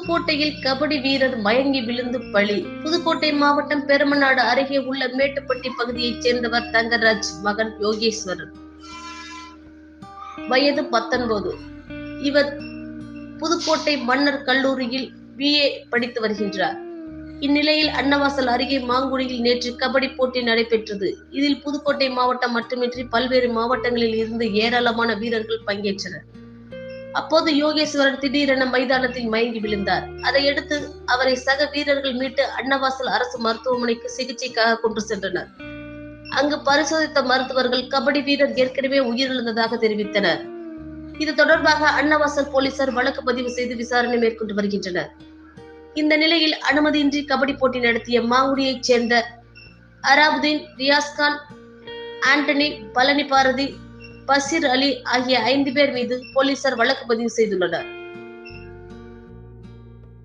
புதுக்கோட்டையில் கபடி வீரர் மயங்கி விழுந்து பலி. புதுக்கோட்டை மாவட்டம் பெருமநாடு அருகே உள்ள மேட்டுப்பட்டி பகுதியைச் சேர்ந்தவர் தங்கராஜ் மகன் யோகேஸ்வரன். வயது பத்தொன்பது. இவர் புதுக்கோட்டை மன்னர் கல்லூரியில் பிஏ படித்து வருகின்றார். இந்நிலையில் அன்னவாசல் அருகே மாங்குடியில் நேற்று கபடி போட்டி நடைபெற்றது. இதில் புதுக்கோட்டை மாவட்டம் மட்டுமின்றி பல்வேறு மாவட்டங்களில் இருந்து ஏராளமான வீரர்கள் பங்கேற்றனர். அப்போது யோகேஸ்வரன் திடீரென மைதானத்தில் மயங்கி விழுந்தார். அதையடுத்து அவரை சக வீரர்கள் மீட்டு அன்னவாசல் அரசு மருத்துவமனைக்கு சிகிச்சைக்காக கொண்டு சென்றனர். அங்கு பரிசோதித்த மருத்துவர்கள் கபடி வீரர் ஏற்கனவே உயிரிழந்ததாக தெரிவித்தனர். இது தொடர்பாக அன்னவாசல் போலீசார் வழக்கு பதிவு செய்து விசாரணை மேற்கொண்டு வருகின்றனர். இந்த நிலையில் அனுமதியின்றி கபடி போட்டி நடத்திய மாங்குடியைச் சேர்ந்த அராபுதீன் ரியாஸ்கான் ஆண்டனி பழனி பாரதி பசீர் அலி ஆகிய ஐந்து பேர் மீது போலீசார் வழக்கு பதிவு செய்துள்ளனர்.